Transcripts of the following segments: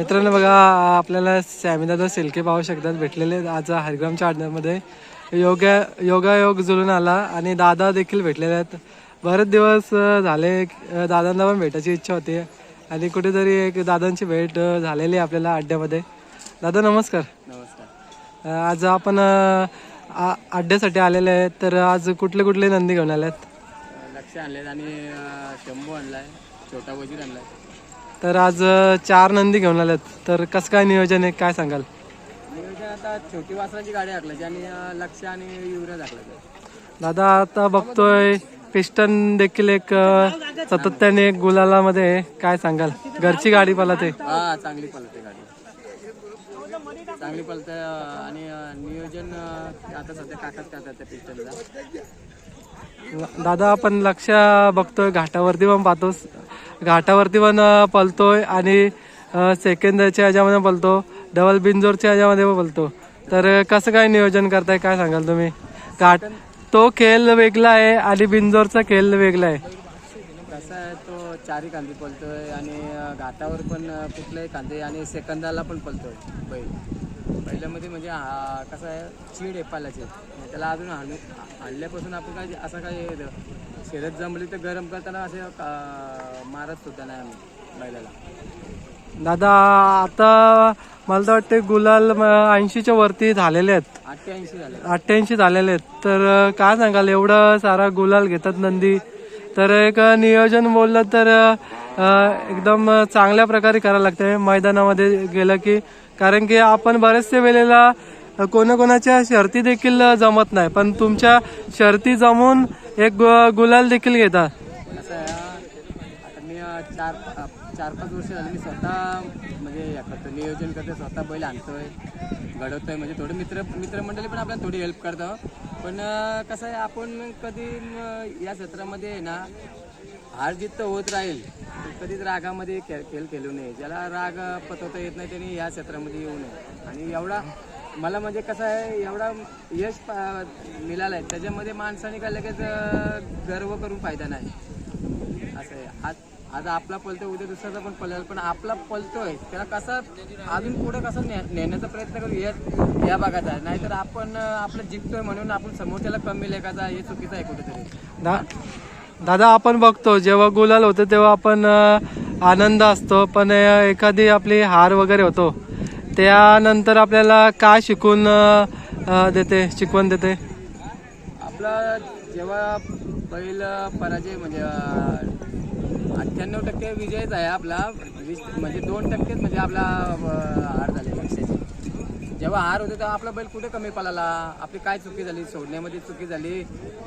मित्रांनो बघा आपल्याला सॅमीदादा सिल्के पाहू शकतात भेटलेले आज हरिग्रामच्या अड्ड्यामध्ये योगा योगायोग जुळून आला आणि दादा देखील भेटलेले आहेत. बरेच दिवस झाले दादांना पण भेटायची इच्छा होती आणि कुठेतरी एक दादांची भेट झालेली आहे आपल्याला अड्ड्यामध्ये. दादा नमस्कार. नमस्कार. आज आपण अड्ड्यासाठी आलेले आहेत तर आज कुठले कुठले नंदी घेऊन आले आहेत लक्ष आणलेत आणि शंभू आणलाय छोटा वजीर आणलाय. तर आज चार नंदी घेऊन आलेत. तर कसं काय नियोजन आहे? काय सांगाल? नियोजन आता छोटी वासराची गाडी हाकलायची आणि लक्ष आणि युरिया दादा आता बघतोय पिस्टन देखील एक सातत्याने गुलालामध्ये. काय सांगाल? घरची गाडी मला ते हा चांगली पळते गाडी. चांगली आणि नियोजन आता सध्या काकाच करतात त्या पिस्टनला. दादा आपण लक्ष बघतोय. घाटावरती पण पाहतोस. घाटावरती पण पलतोय आणि सेकंदच्या ह्याच्यामध्ये पलतो. डबल बिंजोरच्या ह्याच्यामध्ये पण बोलतो तर कसं काय नियोजन करताय? काय सांगाल तुम्ही? घाट तो खेळ वेगळा आहे आणि बिंजोरचा खेळ वेगळा आहे. कसा आहे तो चारी कांदे पलतोय आणि घाटावर पण कुठलेही कांदे आणि सेकंदाला पण पलतोय बैल. पहिल्यामध्ये म्हणजे कसं आहे चीड आहे पाल्याची त्याला अजून हाणू हाणल्यापासून आपण काय असं काय शर्यत जमली तर गरम करताना असे अं, मारत सुद्धा नाही आम्ही बैलाला. दादा आता मला तर वाटते गुलाल ऐंशीच्या वरती झालेले आहेत. अठ्ठ्याऐंशी झाले. अठ्ठ्याऐंशी झालेले आहेत. तर अं, काय सांगाल एवढं सारा गुलाल घेतात नंदी. तर एक नियोजन बोललं तर अं, एकदम चांगल्या प्रकारे करायला लागते मैदानामध्ये गेलं की कारण की आपण बरेचसे वेळेला कोणाकोणाच्या शर्ती देखील जमत नाही. पण तुमच्या शर्ती जमून एक गु- गुलाल देखील घेतात. कसं आहे आता मी चार चार पाच वर्ष झाली मी स्वतः म्हणजे हे करतो नियोजन करतो स्वतः बैल आणतोय घडवतोय. म्हणजे थोडे मित्र मित्रमंडळी पण आपल्याला थोडी हेल्प करतो. पण कसं आहे आपण कधी या क्षेत्रामध्ये आहे ना हार जीत तर होत राहील कधीच रागामध्ये खेळ खेळ खेळू नये. ज्याला राग पतवता येत नाही त्याने या क्षेत्रामध्ये येऊ नये. आणि एवढा मला म्हणजे कसं आहे एवढा यश पा- मिळालं आहे त्याच्यामध्ये माणसाने का लगेच गर्व करून फायदा नाही. असं आहे. आज आज आपला पलतो उद्या दुसऱ्याचा पण पळेल. पण आपला पलतोय त्याला कसं अजून पुढे कसं ने- नेण्याचा प्रयत्न करू? या या भागाचा नाहीतर आपण आपलं जिंकतोय म्हणून आपण समोरच्याला कमी लेखाचा हे चुकीचं आहे कुठेतरी. दा दादा आपण बघतो जेव्हा गुलाल होतो तेव्हा आपण आनंद असतो. पण एखादी आपली हार वगैरे होतो. त्यानंतर आपल्याला काय शिकून अ, देते शिकवण देते? आपला जेव्हा बैल पराजय म्हणजे अठ्ठ्याण्णव टक्के विजयच आहे आपला. वीस म्हणजे दोन टक्केच म्हणजे आपला अं, हार झाले लक्षाची जेव्हा हार होते तेव्हा आपला बैल कुठे कमी पळाला? आपली काय चुकी झाली? सोडण्यामध्ये चुकी झाली?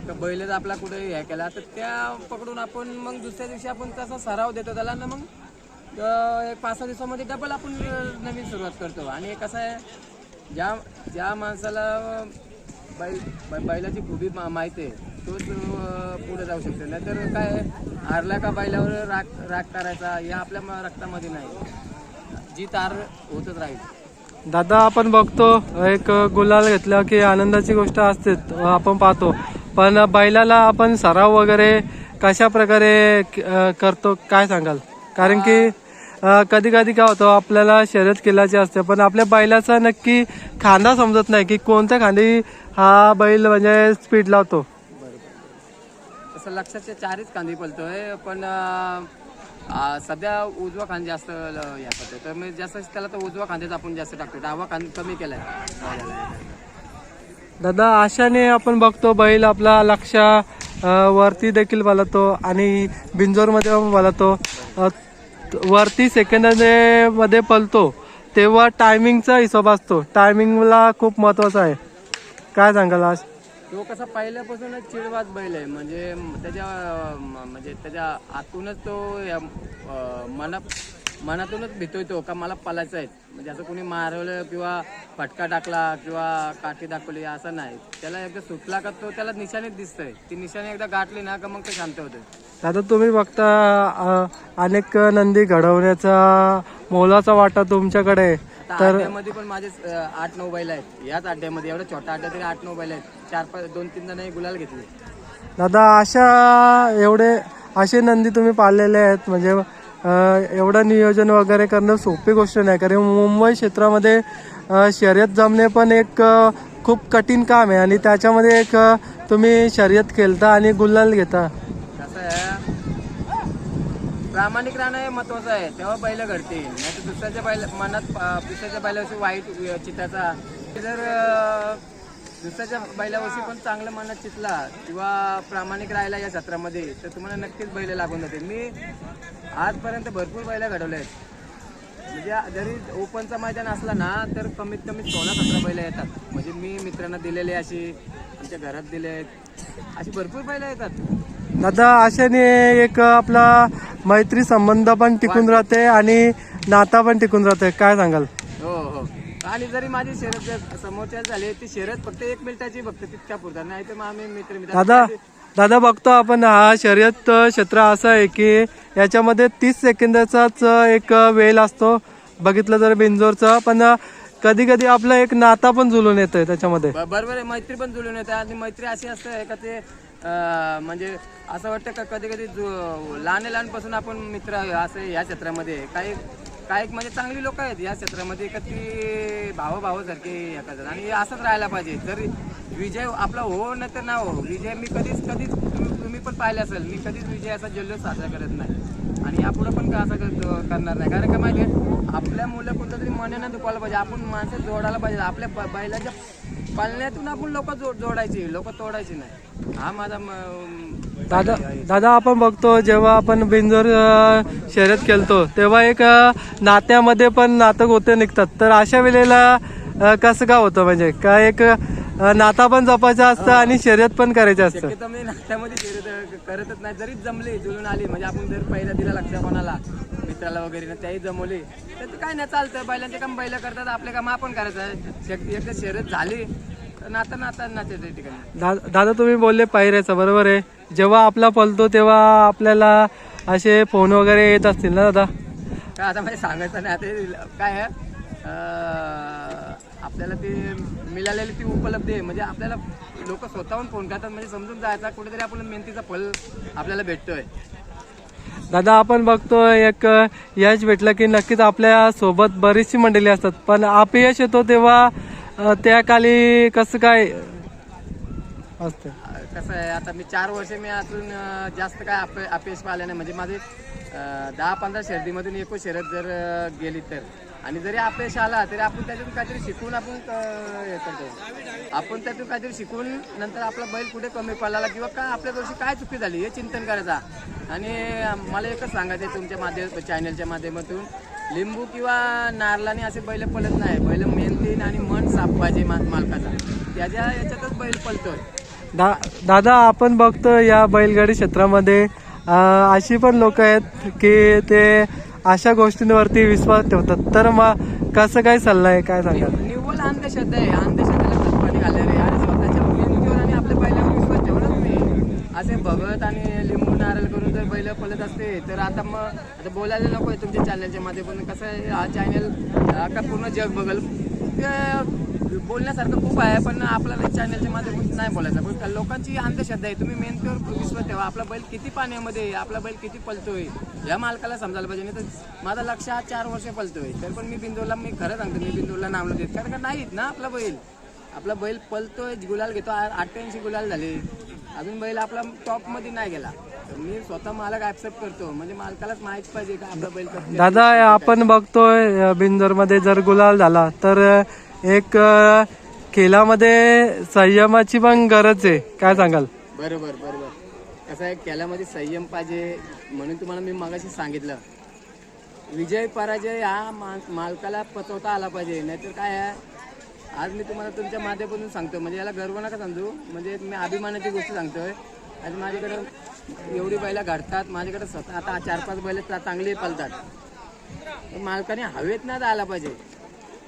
तर बैलच आपला कुठे हे केला? तर त्या पकडून आपण मग दुसऱ्या दिवशी आपण तसा सराव देतो त्याला ना मग अं, एक पाच सहा दिवसामध्ये डबल आपण नवीन सुरुवात करतो. आणि कसं आहे ज्या ज्या माणसाला बैल बैलाची खूबी मा- माहिती आहे तोच पुढे जाऊ शकतो. नाहीतर काय हारला का बैलावर राग राग करायचा हे आपल्या रक्तामध्ये नाही. जी तार होतच राहील. दादा आपण बघतो एक गुलाल घेतला की आनंदाची गोष्ट असते आपण पाहतो. पण बैलाला आपण सराव वगैरे कशा प्रकारे करतो काय सांगाल? कारण की कधी कधी काय होतं आपल्याला शर्यत केल्याची असते पण आपल्या बैलाचा नक्की खांदा समजत नाही की कोणत्या खांदी हा बैल म्हणजे स्पीड लावतो. तसं लक्षात चारच कांदी पलतोय पण आ, सध्या उजवा खांद जास्त ल- हे करतोय. तर मी जास्त त्याला तर उजवा खांद्याच आपण जास्त टाकतो डावा खांद कमी केलाय. दादा अशाने आपण बघतो बैल आपला लक्ष अ, वरती देखील बलतो आणि बिंजोरमध्ये पण बलतो अ, वरती सेकंदामध्ये मध्ये पलतो. तेव्हा टायमिंगचा हिशोब असतो. टायमिंगला खूप महत्त्वाचा आहे. काय सांगाल आज? तो कसा पहिल्यापासूनच चिडवाच बैल आहे. म्हणजे त्याच्या म्हणजे त्याच्या आतूनच तो या, मना मनातूनच भीतोय तो का मला पलायचं आहे. म्हणजे असं कोणी मारवलं किंवा फटका टाकला किंवा काठी दाखवली असं नाही. त्याला एकदा सुटला का तो त्याला निशाणीच दिसतंय. ती निशाणी एकदा गाठली ना का मग ते शांत होतं दादा तुम्ही बघता अनेक नंदी घडवण्याचा मोलाचा वाटा तुमच्याकडे. आता अड्ड्यामध्ये पण माझे आठ नऊ बैल आहेत. याच अड्ड्यामध्ये एवढा छोटा अड्डा तरी आठ नऊ बैल आहेत. चार पाच दोन तीन जण गुलाल घेतले. दादा अशा एवढे असे नंदी तुम्ही पाळलेले आहेत. म्हणजे एवढं नियोजन वगैरे करणं सोपी गोष्ट नाही. कारण मुंबई क्षेत्रामध्ये शर्यत जमणे पण एक खूप कठीण काम आहे. आणि त्याच्यामध्ये एक तुम्ही शर्यत खेळता आणि गुलाल घेता. कसं आहे. प्रामाणिक राहणं हे महत्वाचं आहे. तेव्हा बैल घडतील. नाही तर दुसऱ्याच्या बैल मनात दुसऱ्याच्या बैलावरची वाईट वि- चिताचा. जर दुसऱ्याच्या बैलावरची पण चांगलं मनात चितला किंवा प्रामाणिक राहिला या सत्रामध्ये तर तुम्हाला नक्कीच बैल लागून जातील. मी आजपर्यंत भरपूर बैल घडवले आहेत म्हणजे जरी ओपनचा मैदान असला ना तर कमीत कमी सोळा सतरा बैल येतात. म्हणजे मी मित्रांना दिलेले अशी आमच्या घरात दिले आहेत अशी भरपूर बैल येतात. दादा अशाने एक आपला मैत्री संबंध पण टिकून राहते आणि नाता पण टिकून राहते. काय सांगाल? हो हो. आणि जरी माझी शर्यत जर समोरच्या झाली ती शर्यत फक्त एक मिनिटाची फक्त तितक्या पुरतात नाही तर मग आम्ही मित्र मित्र दादा दादा बघतो आपण हा शर्यत क्षेत्र असं आहे की याच्यामध्ये तीस सेकंदाचाच एक वेळ असतो. बघितलं तर बिंजोरचा पण कधी कधी आपलं एक नाता पण जुळून येतोय त्याच्यामध्ये. बरोबर आहे. मैत्री पण जुळून येते. आणि मैत्री अशी असते का ते अं, म्हणजे असं वाटतं का कधी कधी लहान लहानपासून आपण मित्र असे या क्षेत्रामध्ये काही काही म्हणजे चांगली लोक आहेत या क्षेत्रामध्ये का ती भावा भावासारखे हे करतात आणि हे असंच राहायला पाहिजे. जर विजय आपला हो नाही तर ना हो. विजय मी कधीच कधीच तुम्ही पण पाहिले असेल. मी कधीच विजय असा जल्लोष साजरा करत नाही. आणि यापुढं पण का असं कर- करणार नाही? कारण का माहिती आहे आपल्या मुलं कुठं तरी मनानं दुखायला पाहिजे. आपण माणसं जोडायला पाहिजे. आपल्या ब- बैलाच्या पालण्यातून आपण लोक जोडायची. लोक तोडायची नाही. हा माझा म- दादा दादा आपण बघतो जेव्हा आपण बिंजोर शर्यत खेळतो तेव्हा एक नात्यामध्ये पण नातं गोते निघतात. तर अशा वेळेला कसं का होतं? म्हणजे काय एक नाता पण जपायचं असतं आणि शर्यत पण करायचं असतं. शक्यतो मी नाट्यामध्ये शर्यत करतच नाही. जरी जमली जुळून आली. म्हणजे आपण जर पहिला दिला लक्ष कोणाला मित्राला वगैरे ना त्याही जमवली तर ते काय नाही चालतं. बैलांचे काम बैल करतात आपले काम आपण करायचं. शक्य एकदा शर्यत झाली तर नाता नाता नाते त्या ठिकाणी. दादा तुम्ही बोलले पायऱ्याचं बरोबर आहे. जेव्हा आपला पलतो तेव्हा आपल्याला असे फोन वगैरे येत असतील ना दादा? काय आता म्हणजे सांगायचं नाही आता काय आपल्याला ते मिळालेली ती उपलब्धी आहे. म्हणजे आपल्याला लोक स्वतःहून फोन करतात म्हणजे समजून जायचा कुठेतरी आपल्याला मेहनतीचा फल आपल्याला भेटतोय. दादा आपण बघतो एक यश भेटलं की नक्कीच आपल्यासोबत बरीचशी मंडळी असतात. पण अपयश येतो तेव्हा त्या काली कसं काय असतं कसं आहे आता मी चार वर्ष मी अजून जास्त काय अप अपयश पाहिलं नाही. म्हणजे माझे दहा पंधरा शर्दीमधून एकूण शर्यत जर गेली तर. आणि जरी अपयश आला तरी आपण त्याच्यातून काहीतरी शिकून आपण हे करतो. आपण त्यातून काहीतरी शिकून नंतर आपला बैल कुठे कमी पडला किंवा काय आपल्या दिवशी काय चुकी झाली हे चिंतन करायचा. आणि मला एकच सांगायचं आहे तुमच्या माध्यम चॅनलच्या माध्यमातून. लिंबू किंवा नारळाने असे बैल पळत नाही. बैल मेहनतीन आणि मन साफ पाहिजे मा- मालकाचा. त्याच्या याच्यातच बैल पळतोय. दा दादा आपण बघतो या बैलगाडी क्षेत्रामध्ये. अशी पण लोक आहेत की ते अशा गोष्टींवरती विश्वास ठेवतात. तर मग कसं काय सल्ला आहे काय सांगा निव्वळ अंधश्रद्धा आहे. अंधश्रद्धेला खतपाणी घालले रे आणि स्वतःच्या मुलींवर आणि आपल्या बैलावर विश्वास ठेवला तुम्ही असे भगत आणि लिंबू नारळ करून जर बैल पळत असते तर आता मग आता बोलायला नको आहे तुमच्या चॅनलच्या पण कसं आहे हा चॅनल आता पूर्ण जग बघल. ते बोलण्यासारखं खूप आहे पण आपल्याला चॅनलच्या माध्यमातून नाही बोलायचं. पण लोकांची अंधश्रद्धा आहे. तुम्ही मेहनतीवर विश्वास ठेवा. आपला बैल किती पाण्यामध्ये आहे, आपला बैल किती पलतोय या मालकाला समजायला पाहिजे. नाही तर माझा लक्ष हा चार वर्ष पलतोय. तर पण मी बिंदूला मी खरं सांगतो मी बिंदूला नावलं देत. कारण का नाहीत ना आपला बैल? आपला बैल पलतोय गुलाल घेतो. अठ्ठ्याऐंशी गुलाल झाले. अजून बैल आपला टॉपमध्ये नाही गेला. तर मी स्वतः मालक ऍक्सेप्ट करतो. म्हणजे मालकालाच माहीत पाहिजे का आपला बैल दादा आपण बघतोय बिंजरमध्ये जर गुलाल झाला तर एक खेळामध्ये संयमाची पण गरज आहे. काय सांगाल? बरोबर बरोबर. कसं आहे खेळामध्ये संयम पाहिजे म्हणून तुम्हाला मी मगाशी सांगितलं. विजय पराजय हा मा- मालकाला पचवता आला पाहिजे. नाहीतर काय आहे आज मी तुम्हाला तुमच्या माध्यमातून सांगतो म्हणजे याला गर्व नका समजू. म्हणजे मी अभिमानाची गोष्ट सांगतोय. आज माझ्याकडं एवढी बैला घडतात. माझ्याकडे स्वतः आता चार पाच बैल चांगली पलतात मालकाने हवेत नाही आला पाहिजे.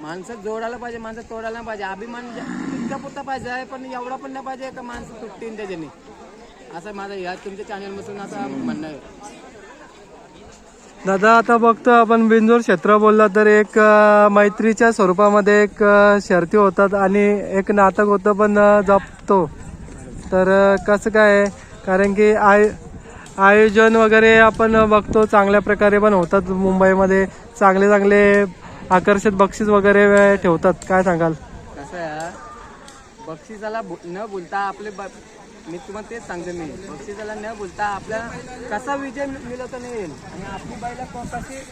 माणसं जोडायला पाहिजे माणसं तोडायला नाही पाहिजे. अभिमान म्हणजे इतका पुरता पाहिजे पण एवढा पण नाही पाहिजे का माणसं तुटतील त्याच्याने. असं माझं या तुमच्या चॅनलमधून असं म्हणणं आहे. दादा आता बघतो आपण बिंजोर क्षेत्र बोलला तर एक मैत्रीच्या स्वरूपामध्ये एक शर्ती होतात आणि एक नाटक होतं पण जपतो. तर कसं काय? कारण की आय आयोजन वगैरे आपण बघतो चांगल्या प्रकारे पण होतात मुंबईमध्ये. चांगले चांगले आकर्षित बक्षीस वगैरे ठेवतात काय सांगाल? कसं आहे बक्षिसाला बो- न बोलता आपले ब- मी तुम्हाला तेच सांगतो मी. बक्षिसाला न बोलता आपल्या कसा विजय मिळवता नाही येईल. आणि आपली बाईला क- कशी